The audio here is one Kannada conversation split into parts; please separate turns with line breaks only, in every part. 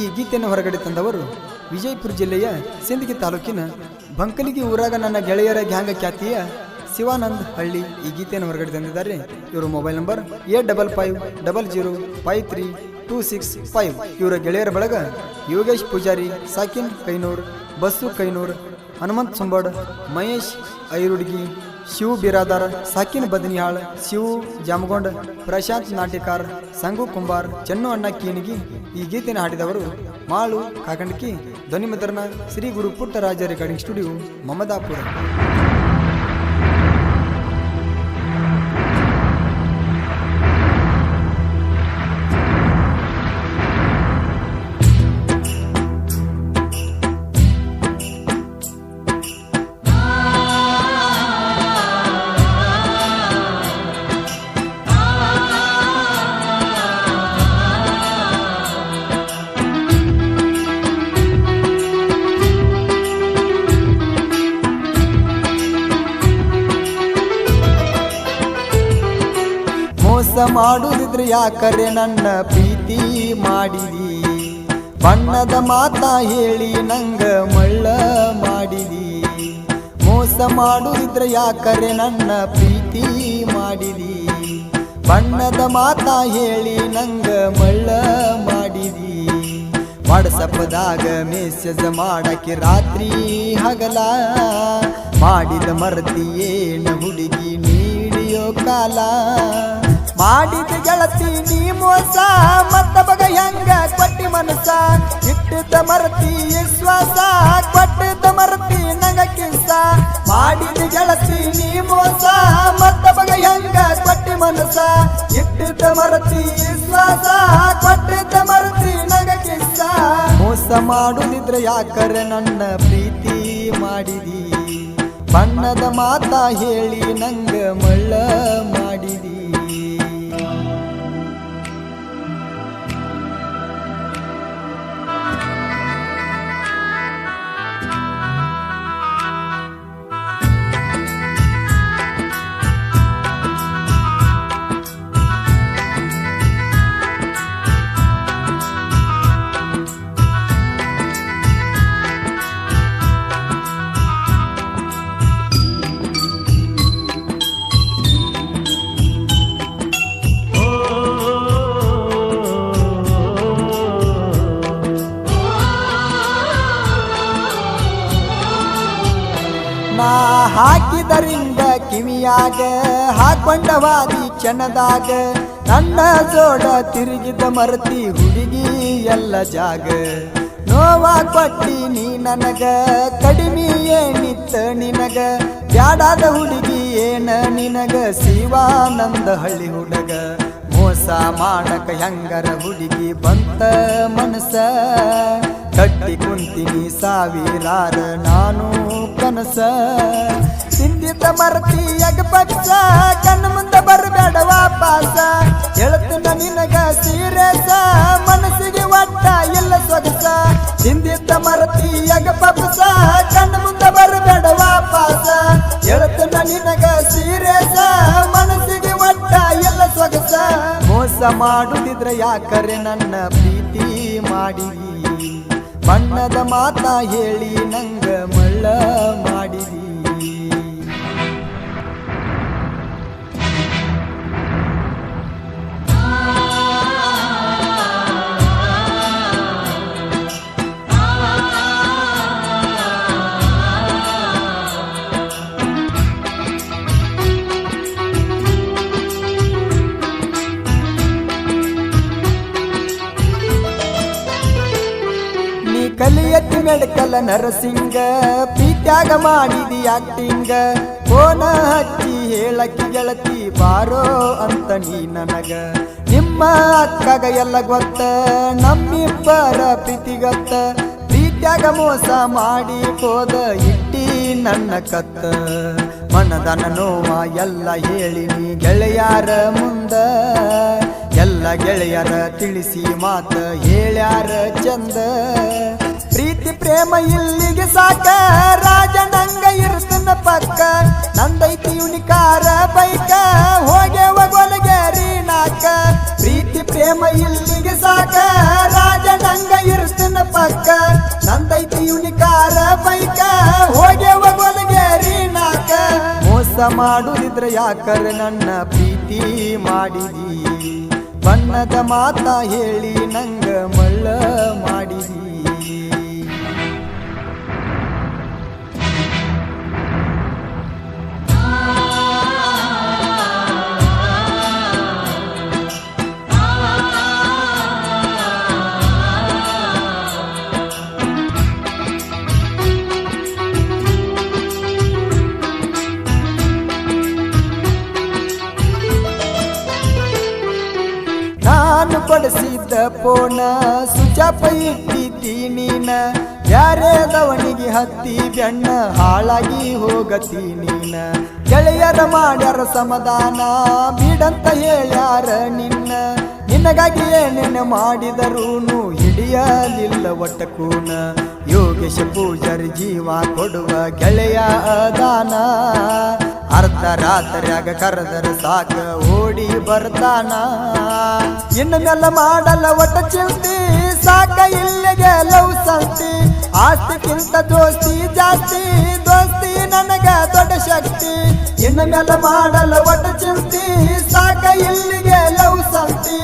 ಈ ಗೀತೆಯನ್ನು ಹೊರಗಡೆ ತಂದವರು ವಿಜಯಪುರ ಜಿಲ್ಲೆಯ ಸಿಂದಗಿ ತಾಲೂಕಿನ ಬಂಕಲಿಗಿ ಊರಾಗ ನನ್ನ ಗೆಳೆಯರ ಗ್ಯಾಂಗ ಖ್ಯಾತಿಯ ಶಿವಾನಂದ್ ಹಳ್ಳಿ ಈ ಗೀತೆಯನ್ನು ಹೊರಗಡೆ ತಂದಿದ್ದಾರೆ. ಇವರು mobile number eight double five double zero five three two six five. ಇವರ ಗೆಳೆಯರ ಬಳಗ ಯೋಗೇಶ್ ಪೂಜಾರಿ, ಸಾಕಿನ್ ಕೈನೂರ್, ಬಸ್ಸು ಕೈನೂರ್, ಹನುಮಂತ್ ಸಂಬಡ್, ಮಹೇಶ್ ಐರುಡ್ಗಿ ಶಿವ್ ಬಿರಾದಾರ್, ಸಾಕಿನ್ ಬದನಿಯಾಳ್, ಶಿವು ಜಾಮಗೊಂಡ್, ಪ್ರಶಾಂತ್ ನಾಟಿಕಾರ್ ಸಂಗು ಕುಂಬಾರ್, ಚೆನ್ನು ಅಣ್ಣ ಕೀನಿಗಿ ಈ ಗೀತೆಯನ್ನು ಹಾಡಿದವರು ಮಾಳು ಕಾಕಂಡ್ಕಿ ಧ್ವನಿಮುದ್ರಣ ಶ್ರೀ ಗುರು ಪುಟ್ಟರಾಜ ರೆಕಾರ್ಡಿಂಗ್ ಸ್ಟುಡಿಯೋ, ಮಮದಾಪುರ. ಮೋಸ ಮಾಡುದಿದ್ರೆ ಯಾಕರೆ ನನ್ನ ಪ್ರೀತಿ ಮಾಡಿದಿ? ಬಣ್ಣದ ಮಾತ ಹೇಳಿ ನಂಗ ಮಳ್ಳ ಮಾಡಿದಿ? ಮೋಸ ಮಾಡುದಿದ್ರೆ ಯಾಕರೆ ನನ್ನ ಪ್ರೀತಿ ಮಾಡಿದಿ? ಬಣ್ಣದ ಮಾತ ಹೇಳಿ ನಂಗ ಮಳ್ಳ ಮಾಡಿದಿ? ವಾಟ್ಸಪ್ದಾಗ ಮೆಸೇಜ್ ಮಾಡಕ್ಕೆ ರಾತ್ರಿ ಹಗಲ, ಮಾಡಿದ ಮರತಿ ಏನು ಹುಡುಗಿ ನೀಡಿಯೋ ಕಾಲ? ಮಾಡಿದ ಗೆಳತಿ ನೀ ಮೋಸ, ಮತ್ತ ಬಗ ಹೆಂಗ ಕೊಟ್ಟಿ ಮನಸ ಇಟ್ಟಿದ್ದ ಮರತಿ ವಿಶ್ವಾಸ, ಕೊಟ್ಟಿದ್ದ ಮರತಿ ನಂಗ ಮಾಡಿದ ಗೆಳತಿ ನೀ ಮೋಸ, ಮತ್ತ ಬಗ ಹೆಂಗ ಕೊಟ್ಟಿ ಮನಸ ಇಟ್ಟಿದ್ದ ಮರತಿ ವಿಶ್ವಾಸ, ಕೊಟ್ಟಿದ್ದ ಮರತಿ ನಂಗ ಮೋಸ ಮಾಡುದಿದ್ರೆ ಯಾಕರೆ ನನ್ನ ಪ್ರೀತಿ ಮಾಡಿದಿ? ಬಣ್ಣದ ಮಾತಾ ಹೇಳಿ ನಂಗ ಮಳ್ಳ ಮಾಡಿದಿ? ಕಿವಿಯಾಗ ಹಾಕೊಂಡವಾದಿ ಚನದಾಗ ನನ್ನ ಜೋಡ ತಿರುಗಿದ ಮರತಿ ಹುಡುಗಿ ಎಲ್ಲ ಜಾಗ. ನೋವಾ ಕೊಟ್ಟಿ ನೀ ನನಗ, ಕಡಿಮೆ ಏನಿತ್ತ ನಿನಗ? ಬ್ಯಾಡಾದ ಹುಡುಗಿ ಏನ ನಿನಗ? ಶಿವಾನಂದ ಹಳ್ಳಿ ಹುಡುಗ. ಮೋಸ ಮಾಡಕ ಹೆಂಗರ ಹುಡುಗಿ ಬಂತ ಮನಸ? ಕಟ್ಟಿ ಕುಂತಿನಿ ಸಾವಿರಾರ ನಾನು ಕನಸ. ಮರತಿ ಯಗ ಪಕ್ಷ ಕಣ್ಣು ಮುಂದೆ ಬರಬೇಡ ವಾಪಾಸ ಹೇಳ್ತೀನ ನಿನಗ ಸೀರೆಸ, ಮನಸ್ಸಿಗೆ ಒಟ್ಟ ಎಲ್ಲ ಸೊಗಸ. ಹಿಂದಿದ್ದ ಮರತಿ ಯಗ ಪಕ್ಷ ಕಣ್ಣು ಮುಂದೆ ಬರಬೇಡ ವಾಪಾಸ ಹೇಳ್ತೀನ ನಿನಗ ಸೀರೆಸ, ಮನಸ್ಸಿಗೆ ಒಟ್ಟ ಎಲ್ಲ ಸೊಗಸ. ಮೋಸ ಮಾಡುತ್ತಿದ್ರೆ ಯಾಕರೆ ನನ್ನ ಪ್ರೀತಿ ಮಾಡಿ? ಬಣ್ಣದ ಮಾತ ಹೇಳಿ ನಂಗ ಮಳ್ಳ ಮಾಡಿದಿ. ಕಲಿಯತ್ತಿ ಮೆಡಕಲ ನರಸಿಂಗ ಪ್ರೀತ್ಯಾಗ ಮಾಡಿದಿ ಆಕ್ಟಿಂಗ ಫೋನ ಹಚ್ಚಿ ಹೇಳಕ್ಕಿ ಗೆಳತಿ ಬಾರೋ ಅಂತ ನೀ ನನಗ. ನಿಮ್ಮ ಅಕ್ಕಗ ಎಲ್ಲ ಗೊತ್ತ, ನಮ್ಮಿಬ್ಬರ ಪ್ರೀತಿ ಗೊತ್ತ ಪ್ರೀತ್ಯಾಗ ಮೋಸ ಮಾಡಿ ಹೋದ ಇಟ್ಟಿ ನನ್ನ ಕತ್ತ. ಮನದನ ನೋವ ಎಲ್ಲ ಹೇಳಿ ನೀ ಗೆಳೆಯಾರ ಮುಂದ. ಎಲ್ಲ ಗೆಳೆಯರ ತಿಳಿಸಿ ಮಾತ ಹೇಳ್ಯಾರ ಚಂದ. ಪ್ರೀತಿ ಪ್ರೇಮ ಇಲ್ಲಿಗೆ ಸಾಕ. ರಾಜ ನಂಗ ಇರ್ತನ ಪಕ್ಕ. ನಂದೈತಿ ಯುನಿಕಾರ ಬೈಕ. ಹೋಗೆ ಒಗೊಲಗೇರಿ ನಾಕ. ಪ್ರೀತಿ ಪ್ರೇಮ ಇಲ್ಲಿಗೆ ಸಾಕ. ರಾಜ ನಂಗ ಇರ್ತನ ಪಕ್ಕ. ನಂದೈತಿ ಯುನಿಕಾರ ಬೈಕ. ಹೋಗೆ ಒಗೊಲಗೇರಿ ನಾಕ. ಮೋಸ ಮಾಡುದಿದ್ರ ಯಾಕರ ನನ್ನ ಪ್ರೀತಿ ಮಾಡಿದಿ? ಬಣ್ಣದ ಮಾತಾ ಹೇಳಿ ನಂಗ ಮಳ್ಳ ಮಾಡಿದಿ? ಪೋಣ ಸುಚಾಪ ಇಟ್ಟಿದ್ದಿ ನೀನ ಯಾರೇದವನಿಗೆ ಹತ್ತಿ ಬೆಣ್ಣ ಹಾಳಾಗಿ ಹೋಗತಿ ನೀನ ಗೆಳೆಯರ ಮಾಡ್ಯಾರ ಸಮಾಧಾನ, ಬಿಡಂತ ಹೇಳ್ಯಾರ ನಿನ್ನ. ನಿನಗಾಗಿ ಏನೇನು ಮಾಡಿದರೂನು ಹಿಡಿಯಲಿಲ್ಲ ಒಟ್ಟಕೂನ ಯೋಗೇಶ ಪೂಜಾರಿ ಜೀವ ಕೊಡುವ ಗೆಳೆಯ ದಾನ. ಅರ್ಧ ರಾತ್ರಿಯಾಗ ಕರೆದರೆ ಸಾಕ ಓಡಿ ಬರ್ತಾನ. ಇನ್ನು ಮಾಡಲ್ಲ ಒಟ್ಟ ಚಿಂತಿ, ಸಾಕ ಇಲ್ಲಿಗೆ ಲವ್ ಸಂತಿ. ಆಸ್ತಿಗಿಂತ ದೋಸ್ತಿ ಜಾಸ್ತಿ, ದೋಸ್ತಿ ನನಗ ದೊಡ್ಡ ಶಕ್ತಿ. ಇನ್ನು ಮಾಡಲ್ಲ ಒಟ್ಟ ಚಿಂತಿ, ಸಾಕ ಇಲ್ಲಿಗೆ ಲವ್ ಸಂತಿ.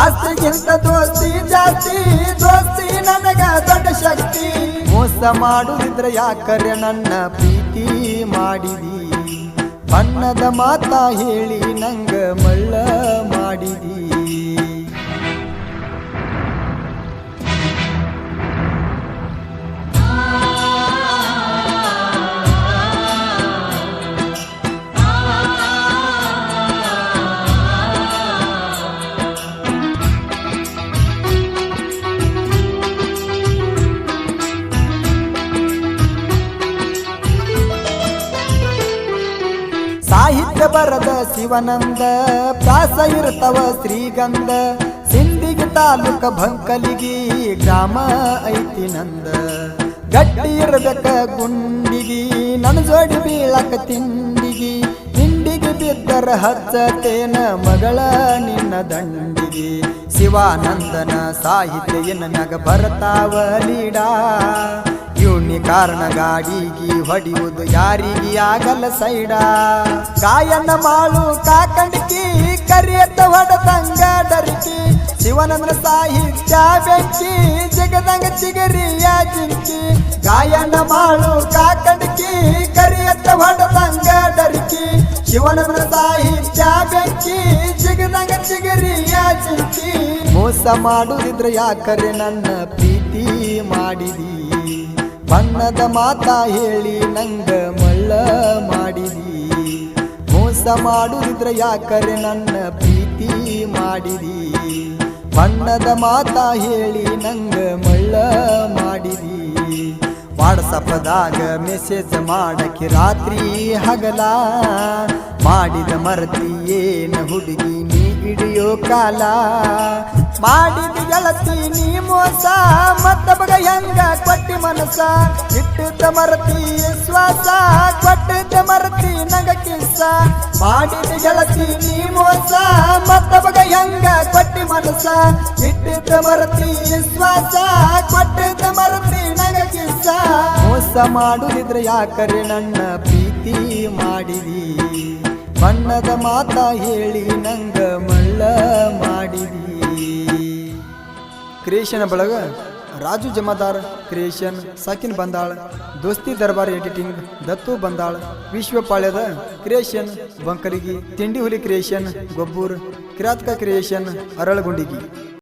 ಆಸ್ತಿಗಿಂತ ದೋಸ್ತಿ ಜಾಸ್ತಿ, ದೋಸ್ತಿ ನನಗ ದೊಡ್ಡ ಶಕ್ತಿ. ಮೋಸ ಮಾಡುದಿದ್ರೆ ಯಾಕರೆ ನನ್ನ ಪ್ರೀತಿ ಮಾಡಿದಿ? ಬಣ್ಣದ ಮಾತಾ ಹೇಳಿ ನಂಗ ಮಳ್ಳ ಮಾಡಿದಿ. ಶಿವನಂದ ಪ್ರಾಸ ಇರ್ತವ ಶ್ರೀಗಂಧ, ಸಿಂಧಿಗೆ ತಾಲೂಕ ಭಂಕಲಿಗಿ, ಗ್ರಾಮ ಐತಿ ನಂದ ಗಟ್ಟಿ ಇರ್ಬೇಕ ಗುಂಡಿಗಿ ನನ್ನ ಜೋಡಿ ಬೀಳಕ ತಿಂಡಿಗಿ ತಿಂಡಿಗೆ ಬಿದ್ದರ ಹಚ್ಚತೇನ ಮಗಳ ನಿನ್ನ ದಂಡಿಗಿ. ಶಿವಾನಂದನ ಸಾಹಿತ್ಯ ನನಗ ಬರ್ತಾವ ಲೀಡಾ ಇವನಿ ಕಾರಣ ಗಾಡಿಗಿ ಹೊಡಿಯುವುದು ಯಾರಿಗೆ ಆಗಲ್ಲ ಸೈಡ. ಗಾಯನ ಮಾಳು ಕಾಕಂಡಿಕಿ ಕರಿಯತ್ತ ಹೊಡೆದಂಗ ಡರಿಕಿ ಶಿವನಂದ್ರ ಸಾಹಿತ್ಯ ಬೆಂಕಿ, ಜಗದಂಗ ಚಿಗರಿಯ ಜಿಂಕಿ. ಗಾಯನ ಮಾಳು ಕಾಕಂಡಿಕಿ ಕರಿಯತ್ತ ಹೊಡೆದಂಗ ಡರಿಕಿ ಶಿವನಂದ್ರ ಸಾಹಿತ್ಯ ಬೆಂಕಿ, ಜಗದಂಗ ಚಿಗರಿಯ ಜಿಂಕಿ. ಮೋಸ ಮಾಡುದಿದ್ರೆ ಯಾಕರೆ ನನ್ನ ಪ್ರೀತಿ ಮಾಡಿದಿ? ಬಣ್ಣದ ಮಾತ ಹೇಳಿ ನಂಗ ಮಳ್ಳ ಮಾಡಿದಿ. ಮೋಸ ಮಾಡುದಿದ್ರೆ ಯಾಕರೆ ನನ್ನ ಪ್ರೀತಿ ಮಾಡಿದಿ. ಬಣ್ಣದ ಮಾತ ಹೇಳಿ ನಂಗ ಮಳ್ಳ ಮಾಡಿದಿ. ವಾಟ್ಸಪ್ದಾಗ ಮೆಸೇಜ್ ಮಾಡಕ್ಕೆ ರಾತ್ರಿ ಹಗಲ. ಮಾಡಿದ ಮರತಿ ಏನು ಹುಡುಗಿ ನೀ ಹಿಡಿಯೋ ಕಾಲ. ಮಾಡಿದ ಗೆಳತಿ, ನೀ ಮೋಸ. ಮತ್ತೊಬ್ಬಗ ಹೆಂಗ ಕೊಟ್ಟಿ ಮನಸ? ಇಟ್ಟಿದ್ದ ಮರತಿ ಶ್ವಾಸ ಕೊಟ್ಟಿದ್ದ ಮರತಿ ನಗ ಕಿಸ್ಸ. ಮಾಡಿದ ಗೆಳತಿ, ನೀ ಮೋಸ. ಮತ್ತೊಬ್ಬಗ ಹೆಂಗ ಕೊಟ್ಟಿ ಮನಸ? ಇಟ್ಟಿದ್ದ ಮರತಿ ಶ್ವಾಸ ಕೊಟ್ಟಿದ್ದ ಮರತಿ ನಗ ಕಿಸ್ಸ. ಮೋಸ ಮಾಡುದಿದ್ರೆ ಯಾಕರೆ ನನ್ನ ಪ್ರೀತಿ ಮಾಡಿದಿ? ಬಣ್ಣದ ಮಾತ ಹೇಳಿ ನಂಗ ಮಳ್ಳ ಕ್ರಿಯೇಷನ್ ಬಳಗ ರಾಜು ಜಮಾದಾರ್, ಕ್ರಿಯೇಷನ್ ಸಾಕಿನ್ ಬಂದಾಳ್, ದೋಸ್ತಿ ದರ್ಬಾರ್ ಎಡಿಟಿಂಗ್ ದತ್ತು ಬಂದಾಳ್, ವಿಶ್ವಪಾಳ್ಯದ ಕ್ರಿಯೇಷನ್ ಬಂಕರಿಗಿ, ತಿಂಡಿ ಹುಲಿ ಕ್ರಿಯೇಷನ್, ಗೊಬ್ಬೂರ್ ಕಿರಾತ್ಕ ಕ್ರಿಯೇಷನ್, ಅರಳಗುಂಡಿಗಿ.